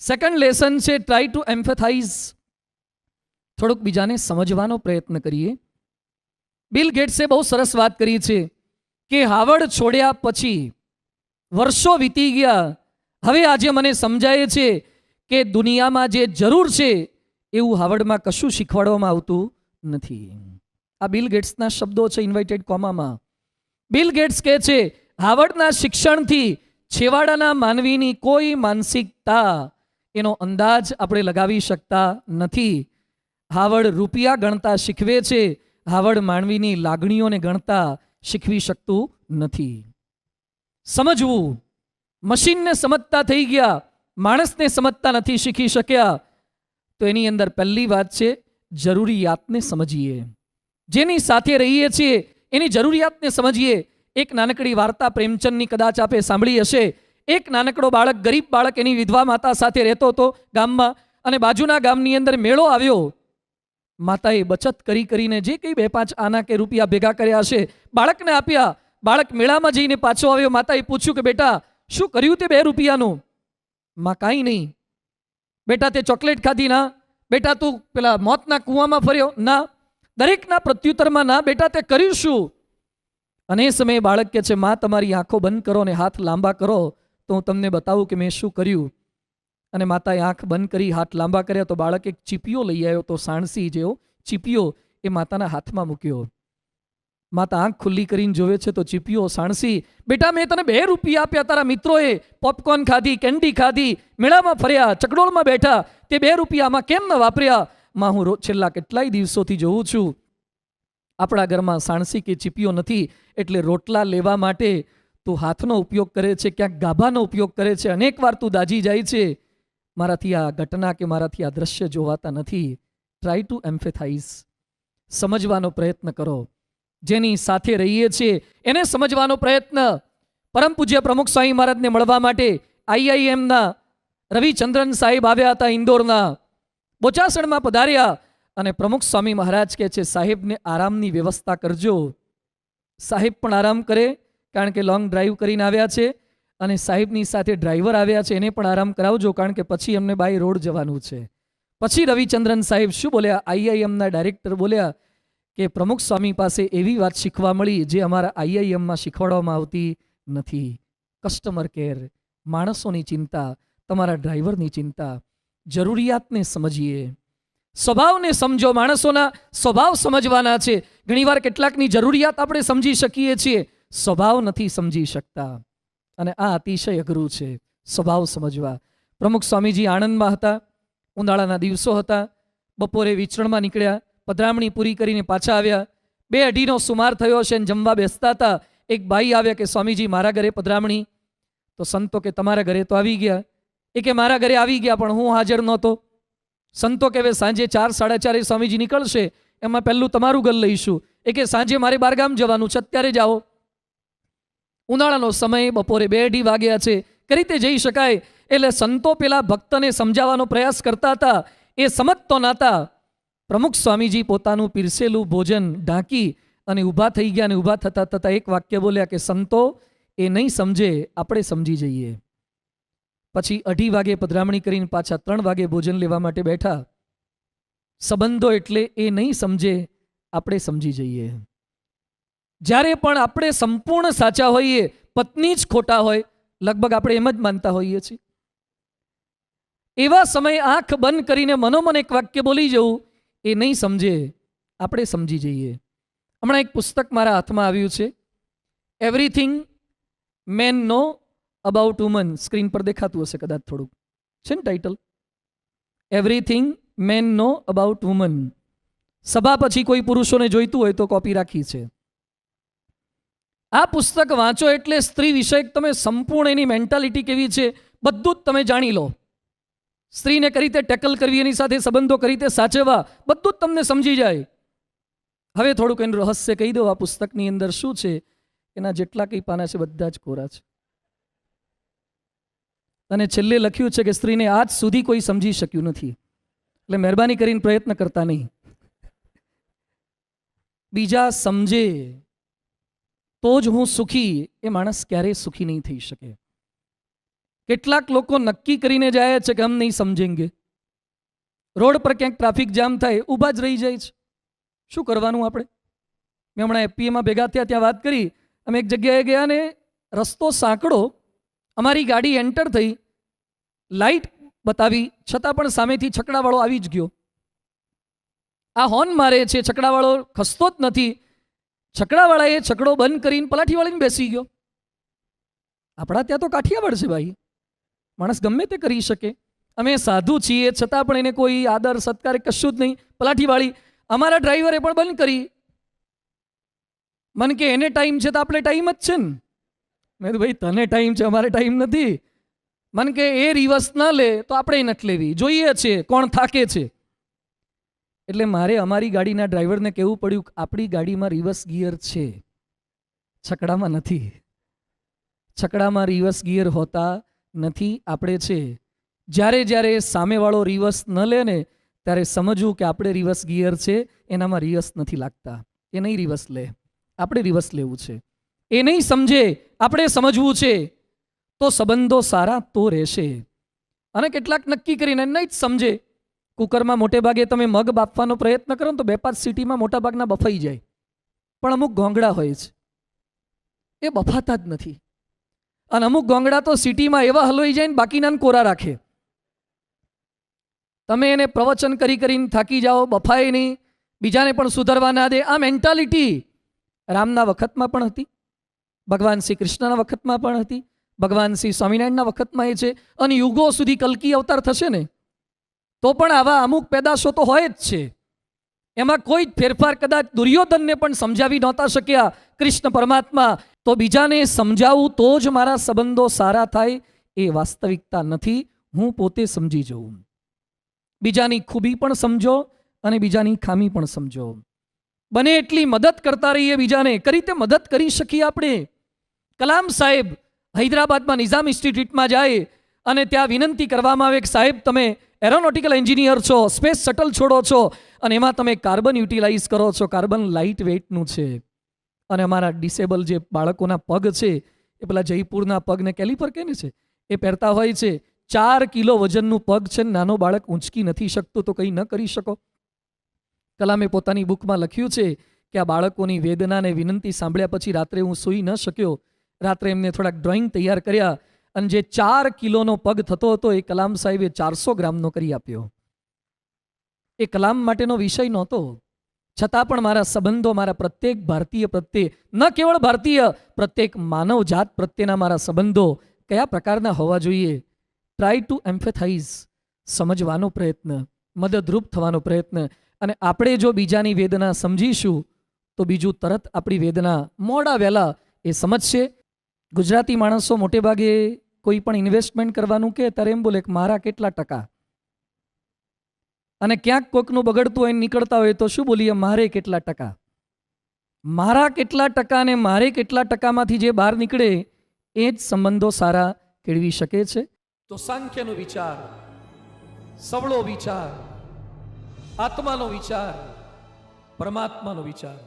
Second lesson છે try to empathise થોડુંક બીજાને સમજવાનો પ્રયત્ન કરીએ. બિલ ગેટ્સે બહુ સરસ વાત કરી છે કે હાવર્ડ છોડ્યા પછી વર્ષો વીતી ગયા. હવે આજે મને સમજાય છે કે દુનિયામાં જે જરૂર છે એવું હાવર્ડમાં કશું શીખવાડવામાં આવતું નથી. આ બિલ ગેટ્સના શબ્દો છે ઇન્વાઇટેડ કોમામાં. બિલ ગેટ્સ કહે છે હાવર્ડના શિક્ષણથી છેવાડાના માનવીની કોઈ માનસિકતા એનો અંદાજ આપણે લગાવી શકતા નથી. હાવડ રૂપિયા ગણતા શીખવે છે, હાવડ માનવીની લાગણીઓને ગણતા શીખવી શકતું નથી. સમજવું, મશીનને સમજતા થઈ ગયા, માણસને સમજતા નથી શીખી શક્યા. તો એની અંદર પહેલી વાત છે, જરૂરિયાતને સમજીએ. જેની સાથે રહીએ છીએ, એની જરૂરિયાતને સમજીએ. એક નાનકડી વાર્તા પ્રેમચંદની કદાચ આપે સાંભળી હશે. એક નાનકડો બાળક, ગરીબ બાળક એની વિધવા માતા સાથે રહેતો હતો ગામમાં અને બાજુના ગામની અંદર મેળો આવ્યો. માતાએ બચત કરી કરીને જે કંઈ બે પાંચ આના કે રૂપિયા ભેગા કર્યા હશે, બાળકને આપ્યા. બાળક મેળામાં જઈને પાછો આવ્યો. માતાએ પૂછ્યું કે, બેટા, શું કર્યું તે બે રૂપિયાનું? માં કાંઈ નહીં. બેટા, તે ચોકલેટ ખાધી. ના. બેટા, તું પેલા મોતના કૂવામાં ફર્યો. ના. દરેકના પ્રત્યુત્તરમાં ના. બેટા, તે કર્યું શું? અને એ સમયે બાળક કે છે, માં, તમારી આંખો બંધ કરો અને હાથ લાંબા કરો. તો હું તમને બતાવું કે મેં શું કર્યું. અને માતાએ આંખ બંધ કરી, હાથ લાંબા કર્યા તો બાળક એક ચીપિયો લઈ આવ્યો તો સાણસી જેવો ચીપિયો એ માતાના હાથમાં મૂક્યો. માતા આંખ ખુલ્લી કરીને જોવે છે તો ચીપિયો સાણસી, બેટા, મેં તને બે રૂપિયા આપ્યા, તારા મિત્રોએ પોપકોર્ન ખાધી કેન્ડી ખાધી, મેળામાં ફર્યા, ચકડોળમાં બેઠા, તે બે રૂપિયામાં કેમ ન વાપર્યા? માં હું છેલ્લા કેટલાય દિવસોથી જોઉં છું. આપણા ઘરમાં સાણસી કે ચીપિયો નથી, એટલે રોટલા લેવા માટે તું હાથનો ઉપયોગ કરે છે, ક્યાંક ગાભાનો ઉપયોગ કરે છે અનેક વાર તું દાજી જાય છે. મારાથી આ ઘટના કે મારાથી આ દ્રશ્ય જોવાતા નથી. ટ્રાય ટુ એમ્ફેથાઇઝ સમજવાનો પ્રયત્ન કરો. જેની સાથે રહીએ છીએ, એને સમજવાનો પ્રયત્ન. પરમ પૂજ્ય પ્રમુખ સ્વામી મહારાજને મળવા માટે આઈઆઈએમના રવિચંદ્રન સાહેબ આવ્યા હતા ઇન્દોરના. બોચાસણમાં પધાર્યા અને પ્રમુખ સ્વામી મહારાજ કહે છે, સાહેબને આરામની વ્યવસ્થા કરજો. સાહેબ પણ આરામ કરે કારણ કે લોંગ ડ્રાઈવ કરીને આવ્યા છે અને સાહેબની સાથે ડ્રાઈવર આવ્યા છે, એને પણ આરામ કરાવજો, કારણ કે પછી અમને બાય રોડ જવાનું છે. પછી રવિચંદ્રન સાહેબ શું બોલ્યા? આઈઆઈએમના ડાયરેક્ટર બોલ્યા કે પ્રમુખ સ્વામી પાસે એવી વાત શીખવા મળી જે અમારા આઈઆઈએમમાં શીખવાડવામાં આવતી નથી. કસ્ટમર કેર માણસોની ચિંતા, તમારા ડ્રાઈવરની ચિંતા. જરૂરિયાતને સમજીએ. સ્વભાવને સમજો માણસોના, સ્વભાવ સમજવાના છે. ઘણીવાર કેટલાકની જરૂરિયાત આપણે સમજી શકીએ છીએ. સ્વભાવ નથી સમજી શકતા. અને આ અતિશય અઘરું છે, સ્વભાવ સમજવા. પ્રમુખ સ્વામીજી આણંદમાં હતા, ઉનાળાના દિવસો હતા. બપોરે વિચરણમાં નીકળ્યા, પધરામણી પૂરી કરીને પાછા આવ્યા. બે અઢીનો સુમાર થયો છે અને જમવા બેસતા હતા. એક ભાઈ આવ્યા કે, સ્વામીજી, મારા ઘરે પધરામણી. તો સંતો કે, તમારા ઘરે તો આવી ગયા. એ કે, મારા ઘરે આવી ગયા, પણ હું હાજર નહોતો. સંતો કે, હવે સાંજે ચાર, સાડા ચારે સ્વામીજી નીકળશે. એમાં પહેલું તમારું ઘર લઈશું. એ કે, સાંજે મારે બારગામ જવાનું છે, અત્યારે જાઓ ઉનાળાનો સમય બપોરે બે અઢી વાગ્યા છે. કઈ રીતે જઈ શકાય. એટલે સંતો પેલા ભક્તને સમજાવવાનો પ્રયાસ કરતા હતા. એ સમજતો નાતા પ્રમુખ સ્વામીજી પોતાનું પીરસેલું ભોજન ઢાંકી અને ઊભા થઈ ગયા અને ઊભા થતા થતા એક વાક્ય બોલ્યા કે, સંતો, એ નહીં સમજે, આપણે સમજી જઈએ. પછી અઢી વાગે પધરામણી કરીને પાછા ત્રણ વાગે ભોજન લેવા માટે બેઠા. સંબંધો એટલે એ નહીં સમજે, આપણે સમજી જઈએ. જ્યારે પણ આપણે સંપૂર્ણ સાચા હોઈએ, પત્ની જ ખોટા હોય, લગભગ આપણે એમ જ માનતા હોઈએ છીએ. એવા સમયે આંખ બંધ કરીને મનોમન એક વાક્ય બોલી જવું, એ નહીં સમજે, આપણે સમજી જઈએ. હમણાં એક પુસ્તક મારા હાથમાં આવ્યું છે. Everything men know about women screen પર દેખાતું હશે કદાચ થોડુંક. છે ને title everything men know about women સભા પછી કોઈ પુરુષોને જોઈતું હોય તો કોપી રાખી છે. આ પુસ્તક વાંચો એટલે સ્ત્રી વિષયક તમે સંપૂર્ણ એની મેન્ટાલિટી કેવી છે, બધું જ તમે જાણી લો. સ્ત્રીને કઈ રીતે ટેકલ કરવી, એની સાથે સંબંધો કઈ રીતે સાચવવા, બધું જ તમને સમજી જાય. હવે થોડુંક એનું રહસ્ય કહી દો આ પુસ્તકની અંદર શું છે? એના જેટલા કંઈ પાના છે, બધા જ કોરા છે. અને છેલ્લે લખ્યું છે કે સ્ત્રીને આજ સુધી કોઈ સમજી શક્યું નથી. એટલે મહેરબાની કરીને પ્રયત્ન કરતા નહીં. બીજા સમજે. તો જ હું સુખી, એ માણસ ક્યારેય સુખી નહીં થઈ શકે. કેટલાક લોકો નક્કી કરીને જાય છે કે હમ નહીં સમજેંગે. રોડ પર ક્યાંક ટ્રાફિક જામ થાય, ઊભા જ રહી જાય છે. શું કરવાનું આપણે? મેં હમણાં એપીએમાં ભેગા થયા, ત્યાં વાત કરી. અમે એક જગ્યાએ ગયા ને રસ્તો સાંકડો અમારી ગાડી એન્ટર થઈ. લાઈટ બતાવી, છતાં પણ સામેથી છકડાવાળો આવી જ ગયો. આ હોર્ન મારે છે, છકડાવાળો ખસતો જ નથી. છકડાવાળાએ છકડો બંધ કરીને પલાઠીવાળીને બેસી ગયો. આપણા ત્યાં તો કાઠિયાવાડ છે ભાઈ. માણસ ગમે તે કરી શકે. અમે સાધુ છીએ, છતાં પણ એને કોઈ આદર, સત્કાર, કશું જ નહીં. પલાઠીવાળી અમારા ડ્રાઈવરે પણ બંધ કરી. મન કે એને ટાઈમ છે તો આપણે ટાઈમ જ છે ને. મેં ભાઈ, તને ટાઈમ છે, અમારે ટાઈમ નથી. મન કે, એ રિવર્સ ન લે તો આપણે નથી લેવી. જોઈએ છે કોણ થાકે છે. એટલે મારે અમારી ગાડીના ડ્રાઈવરને કહેવું પડ્યું કે આપણી ગાડીમાં રિવર્સ ગિયર છે. છકડામાં નથી. છકડામાં રિવર્સ ગિયર હોતા નથી, આપણે છે. જ્યારે જ્યારે સામેવાળો રિવર્સ ન લે ને, ત્યારે સમજવું કે આપણે રિવર્સ ગિયર છે, એનામાં રિવર્સ નથી લાગતા. એ નહીં રિવર્સ લે. આપણે રિવર્સ લેવું છે. એ નહીં સમજે, આપણે સમજવું છે. તો સંબંધો સારા તો રહેશે. અને કેટલાક નક્કી કરીને નહીં જ સમજે. કુકરમાં મોટે ભાગે તમે મગ બાફવાનો પ્રયત્ન કરો ને તો બે પાંચ સિટીમાં મોટા ભાગના બફાઈ જાય. પણ અમુક ગોંગડા હોય છે. એ બફાતા જ નથી. અને અમુક ગોંગડા તો સિટીમાં એવા હલોઈ જાય ને બાકીના કોરા રાખે. તમે એને પ્રવચન કરી કરીને થાકી જાઓ, બફાય નહીં. બીજાને પણ સુધરવા ના દે. આ મેન્ટાલિટી રામના વખતમાં પણ હતી. ભગવાન શ્રી કૃષ્ણના વખતમાં પણ હતી. ભગવાન શ્રી સ્વામિનારાયણના વખતમાં એ છે. અને યુગો સુધી કલકી અવતાર થશે ને તો પણ આવા અમુક પેદાશો તો હોય જ છે. એમાં કોઈ જ ફેરફાર કદાચ દુર્યોધનને પણ સમજાવી નહોતા શક્યા. કૃષ્ણ પરમાત્મા, તો બીજાને સમજાવું તો જ મારા સંબંધો સારા થાય, એ વાસ્તવિકતા નથી, હું પોતે સમજી જઉં બીજાની ખૂબી પણ સમજો અને બીજાની ખામી પણ સમજો. બને એટલી મદદ કરતા રહીએ બીજાને. કઈ રીતે મદદ કરી શકીએ આપણે? કલામ સાહેબ, હૈદરાબાદમાં નિઝામ ઇન્સ્ટિટ્યૂટમાં જાય અને ત્યાં વિનંતી કરવામાં આવે કે, સાહેબ, તમે એરોનોટિકલ એન્જિનિયર છો સ્પેસ શટલ છોડો છો, અને એમાં તમે કાર્બન યુટિલાઇઝ કરો છો. કાર્બન લાઇટ વેઇટનું છે. અને અમારા ડિસેબલ જે બાળકોના પગ છે, એ પેલા જયપુરના પગને કેલિપર કેને છે, એ પહેરતા હોય છે. ચાર કિલો વજનનું પગ છે નાનો બાળક ઊંચકી નથી શકતું તો કંઈ ન કરી શકો. કલામે પોતાની બુકમાં લખ્યું છે કે આ બાળકોની વેદનાને વિનંતી સાંભળ્યા પછી રાત્રે હું સૂઈ ન શક્યો. રાત્રે એમને થોડાક ડ્રોઈંગ તૈયાર કર્યા. અને જે ચાર કિલોનો પગ થતો હતો, એ કલામ સાહેબે ચારસો ગ્રામનો કરી આપ્યો. એ કલામ માટેનો વિષય નહોતો. છતાં પણ મારા સંબંધો, મારા પ્રત્યેક ભારતીય પ્રત્યે, ન કેવળ ભારતીય, પ્રત્યેક માનવ જાત પ્રત્યેના મારા સંબંધો કયા પ્રકારના હોવા જોઈએ? ટ્રાય ટુ એમ્ફેથાઇઝ સમજવાનો પ્રયત્ન, મદદરૂપ થવાનો પ્રયત્ન. અને આપણે જો બીજાની વેદના સમજીશું, તો બીજું તરત આપણી વેદના મોડા વહેલા એ સમજશે ગુજરાતી માણસો મોટે ભાગે કોઈ પણ ઇન્વેસ્ટમેન્ટ કરવાનું કે ત્યારે એમ બોલે કે મારા કેટલા ટકા? અને ક્યાંક કોઈકનું બગડતું હોય નીકળતા હોય તો શું બોલીએ? મારે કેટલા ટકા? મારા કેટલા ટકા અને મારે કેટલા ટકામાંથી જે બહાર નીકળે એ જ સંબંધો સારા કેળવી શકે છે. તો સાંખ્યનો વિચાર, સવળો વિચાર, આત્માનો વિચાર, પરમાત્માનો વિચાર.